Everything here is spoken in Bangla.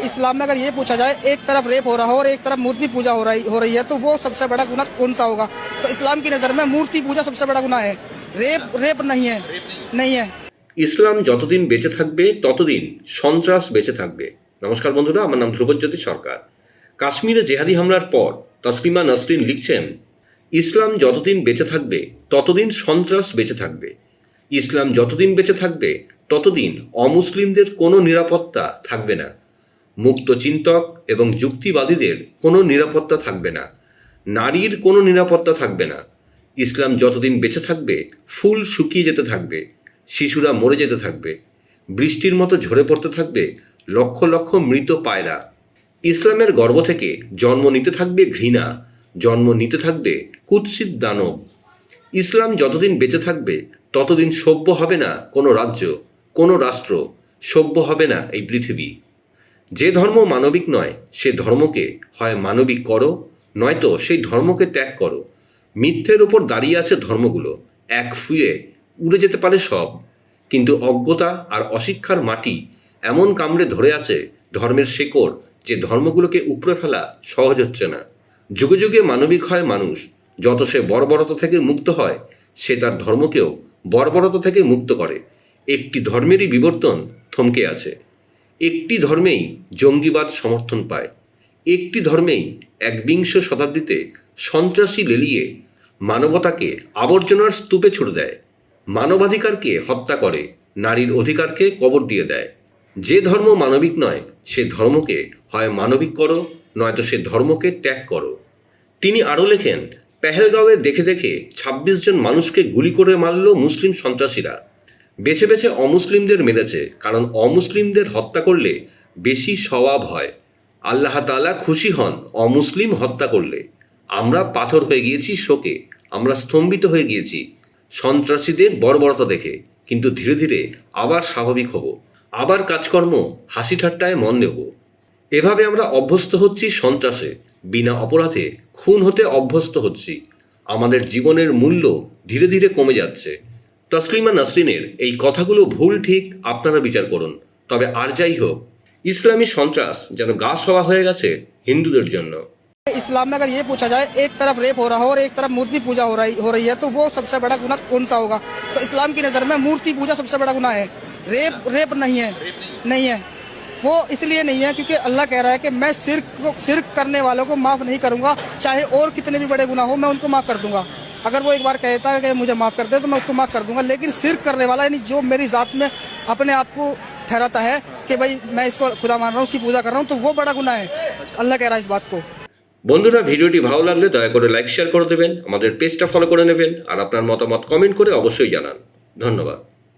इस्लाम में अगर ये पूछा जाए एक तरफ रेप हो रहा हो और एक तरफ मूर्ति पूजा हो रही हो रही है तो वो सबसे बड़ा गुना कौन सा होगा तो इस्लाम की नज़र में मूर्ति पूजा सबसे बड़ा गुना है रेप रेप नहीं है नहीं है ইসলাম যতদিন বেঁচে থাকবে ততদিন সন্ত্রাস বেঁচে থাকবে নমস্কার বন্ধুরা আমার নাম ধ্রুবজ্যোতি সরকার কাশ্মীরে জেহাদি হামলার পর তসলিমা নসরিন লিখছেন ইসলাম যতদিন বেঁচে থাকবে ততদিন সন্ত্রাস বেঁচে থাকবে ইসলাম যতদিন বেঁচে থাকবে ততদিন অমুসলিমদের কোনো নিরাপত্তা থাকবে না মুক্ত চিন্তক এবং যুক্তিবাদীদের কোনো নিরাপত্তা থাকবে না। নারীর কোনো নিরাপত্তা থাকবে না। ইসলাম যতদিন বেঁচে থাকবে, ফুল শুকিয়ে যেতে থাকবে, শিশুরা মরে যেতে থাকবে, বৃষ্টির মতো ঝরে পড়তে থাকবে, লক্ষ লক্ষ মৃত পায়রা। ইসলামের গর্ব থেকে জন্ম নিতে থাকবে ঘৃণা, জন্ম নিতে থাকবে কুৎসিত দানব। ইসলাম যতদিন বেঁচে থাকবে, ততদিন সভ্য হবে না কোনো রাজ্য, কোনো রাষ্ট্র, সভ্য হবে না এই পৃথিবী। যে ধর্ম মানবিক নয়, সে ধর্মকে হয় মানবিক করো, নয়তো সেই ধর্মকে ত্যাগ করো। মিথ্যের ওপর দাঁড়িয়ে আছে ধর্মগুলো। এক ফুয়ে উড়ে যেতে পারে সব। কিন্তু অজ্ঞতা আর অশিক্ষার মাটি এমন কামড়ে ধরে আছে ধর্মের শেকড় যে ধর্মগুলোকে উপড়ে ফেলা সহজ হচ্ছে না। যুগে যুগে মানবিক হয় মানুষ। যত সে বর্বরতা থেকে মুক্ত হয়, সে তার ধর্মকেও বর্বরতা থেকে মুক্ত করে। একটি ধর্মেরই বিবর্তন থমকে আছে। একটি ধর্মেই জঙ্গিবাদ সমর্থন পায়। একটি ধর্মেই একবিংশ শতাব্দীতে সন্ত্রাসী লেলিয়ে মানবতাকে আবর্জনার স্তূপে ছুড়ে দেয়। মানবাধিকারকে হত্যা করে, নারীর অধিকারকে কবর দিয়ে দেয়। যে ধর্ম মানবিক নয়, সে ধর্মকে হয় মানবিক করো, নয়তো সে ধর্মকে ত্যাগ করো। তিনি আরও লেখেন, পেহেলগাঁওয়ে দেখে দেখে ২৬ জন মানুষকে গুলি করে মারল মুসলিম সন্ত্রাসীরা। বেছে বেছে অমুসলিমদের মেরেছে, কারণ অমুসলিমদের হত্যা করলে বেশি সওয়াব হয়। আল্লাহ তাআলা খুশি হন অমুসলিম হত্যা করলে। আমরা পাথর হয়ে গিয়েছি শোকে, আমরা স্তম্ভিত হয়ে গিয়েছি। সন্ত্রাসীদের বর্বরতা দেখে, কিন্তু ধীরে ধীরে আবার স্বাভাবিক হব। আবার কাজকর্ম হাসি ঠাট্টায় মন দেব এভাবে আমরা অভ্যস্ত হচ্ছি সন্ত্রাসে, বিনা অপরাধে খুন হতে অভ্যস্ত হচ্ছি। আমাদের জীবনের মূল্য ধীরে ধীরে কমে যাচ্ছে। তসলিমা নাসরিনের এই কথাগুলো ভুল ঠিক আপনারা বিচার করুন তবে আর যাই হোক ইসলামী সন্ত্রাস যেন গা সওয়া হয়ে গেছে হিন্দুদের জন্য इस्लाम में अगर ये पूछा जाए एक तरफ रेप हो रहा हो और एक तरफ मूर्ति पूजा हो रही हो रही है तो वो सबसे बड़ा गुना कौन सा होगा तो इस्लाम की नज़र में मूर्ति पूजा सबसे बड़ा गुना है रेप रेप नहीं है नहीं है वो इसलिए नहीं है क्योंकि अल्लाह कह रहा है कि मैं सिर्क को सिर्क करने वालों को माफ नहीं करूंगा चाहे और कितने भी बड़े गुना हो मैं उनको माफ कर दूंगा अगर वो एक बार कहता है कि मुझे माफ कर दे तो मैं उसको माफ कर दूंगा लेकिन सिर्क करने वाला यानी जो मेरी जात में अपने आप को ठहराता है कि भाई मैं इसको खुदा मान रहा हूँ उसकी पूजा कर रहा हूँ तो वो बड़ा गुना है अल्लाह कह रहा है इस बात को বন্ধুরা ভিডিওটি ভালো লাগলে দয়া করে লাইক শেয়ার করে দেবেন আমাদের পেজটা ফলো করে নেবেন আর আপনার মতামত কমেন্ট করে অবশ্যই জানান ধন্যবাদ